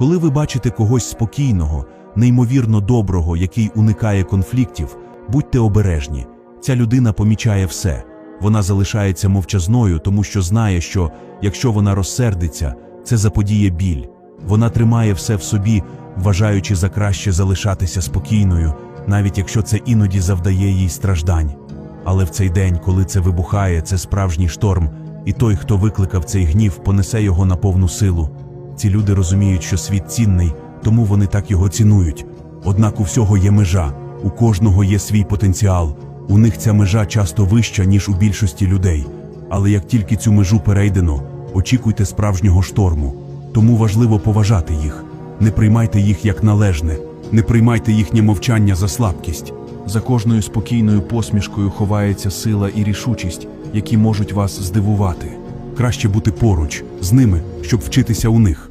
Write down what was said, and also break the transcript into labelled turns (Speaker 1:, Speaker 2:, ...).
Speaker 1: Коли ви бачите когось спокійного, неймовірно доброго, який уникає конфліктів, будьте обережні. Ця людина помічає все. Вона залишається мовчазною, тому що знає, що якщо вона розсердиться, це заподіє біль. Вона тримає все в собі, вважаючи за краще залишатися спокійною, навіть якщо це іноді завдає їй страждань. Але в цей день, коли це вибухає, це справжній шторм, і той, хто викликав цей гнів, понесе його на повну силу. Ці люди розуміють, що світ цінний, тому вони так його цінують. Однак у всього є межа, у кожного є свій потенціал. У них ця межа часто вища, ніж у більшості людей. Але як тільки цю межу перейдено, очікуйте справжнього шторму. Тому важливо поважати їх. Не приймайте їх як належне, не приймайте їхнє мовчання за слабкість. За кожною спокійною посмішкою ховається сила і рішучість, які можуть вас здивувати. Краще бути поруч з ними, щоб вчитися у них.